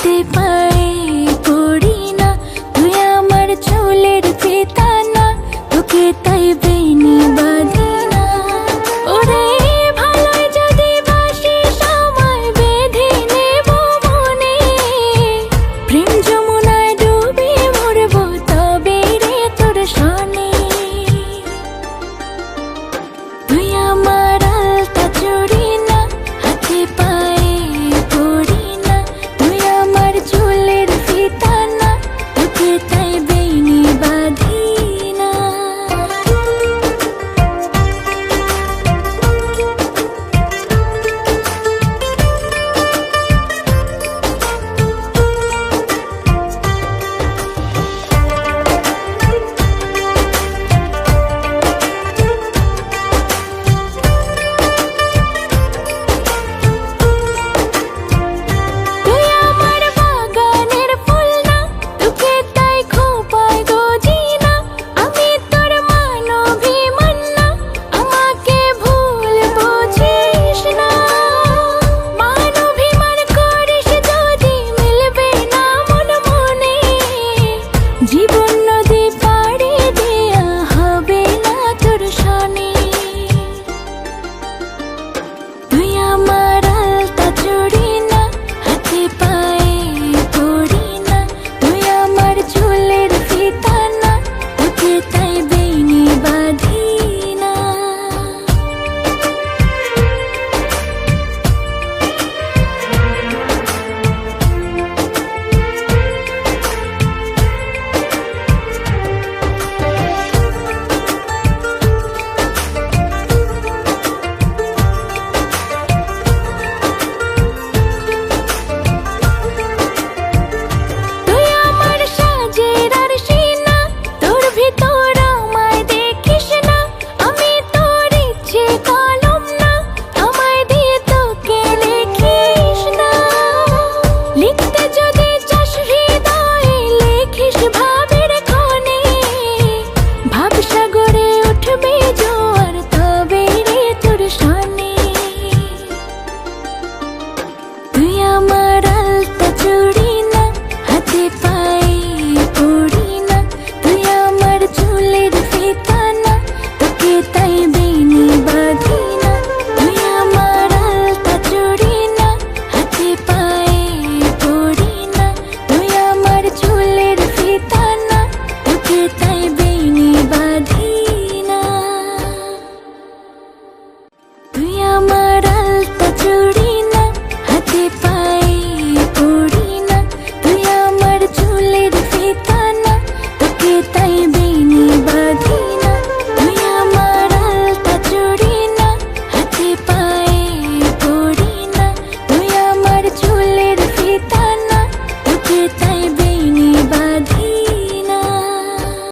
হাতে পায়ে পড়ি না। তুই আমার চুলের চেতানা তোকে তাই বেনি বা nama